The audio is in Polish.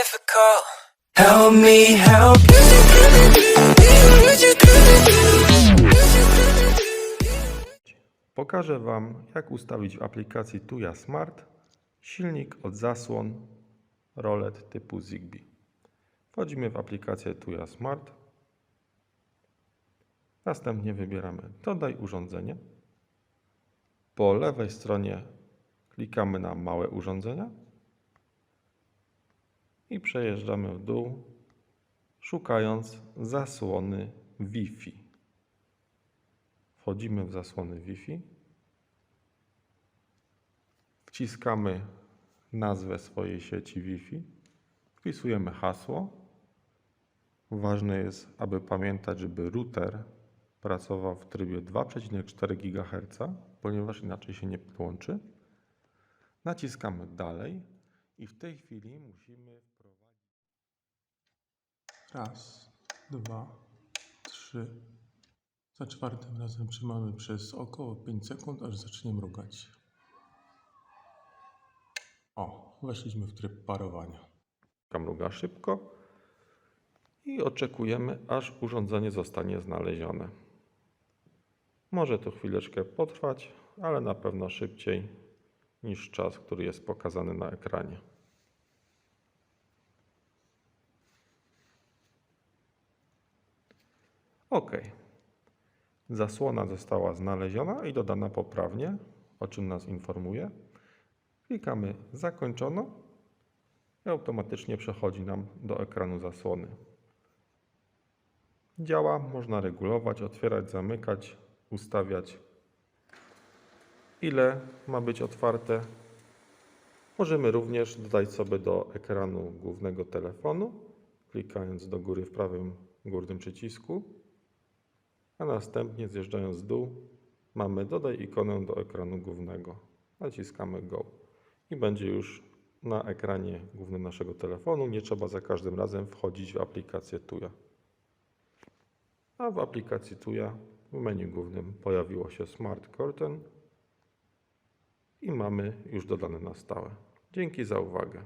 difficult. Help me help Pokażę Wam, jak ustawić w aplikacji Tuya Smart silnik od zasłon rolet typu Zigbee. Wchodzimy w aplikację Tuya Smart. Następnie wybieramy Dodaj urządzenie. Po lewej stronie klikamy na Małe urządzenia i przejeżdżamy w dół, szukając zasłony Wi-Fi. Wchodzimy w zasłony Wi-Fi. Wciskamy nazwę swojej sieci Wi-Fi. Wpisujemy hasło. Ważne jest, aby pamiętać, żeby router pracował w trybie 2,4 GHz, ponieważ inaczej się nie podłączy. Naciskamy dalej i w tej chwili musimy. Raz, dwa, trzy. Za czwartym razem trzymamy przez około 5 sekund, aż zacznie mrugać. O, weszliśmy w tryb parowania. mruga szybko i oczekujemy, aż urządzenie zostanie znalezione. Może to chwileczkę potrwać, ale na pewno szybciej niż czas, który jest pokazany na ekranie. OK. Zasłona została znaleziona i dodana poprawnie, o czym nas informuje. Klikamy zakończono i automatycznie przechodzi nam do ekranu zasłony. Działa, można regulować, otwierać, zamykać, ustawiać ile ma być otwarte. Możemy również dodać sobie do ekranu głównego telefonu, klikając do góry w prawym górnym przycisku, a następnie zjeżdżając w dół mamy dodaj ikonę do ekranu głównego. Naciskamy Go i będzie już na ekranie głównym naszego telefonu. Nie trzeba za każdym razem wchodzić w aplikację Tuya. A w aplikacji Tuya w menu głównym pojawiło się Smart Curtain i mamy już dodane na stałe. Dzięki za uwagę.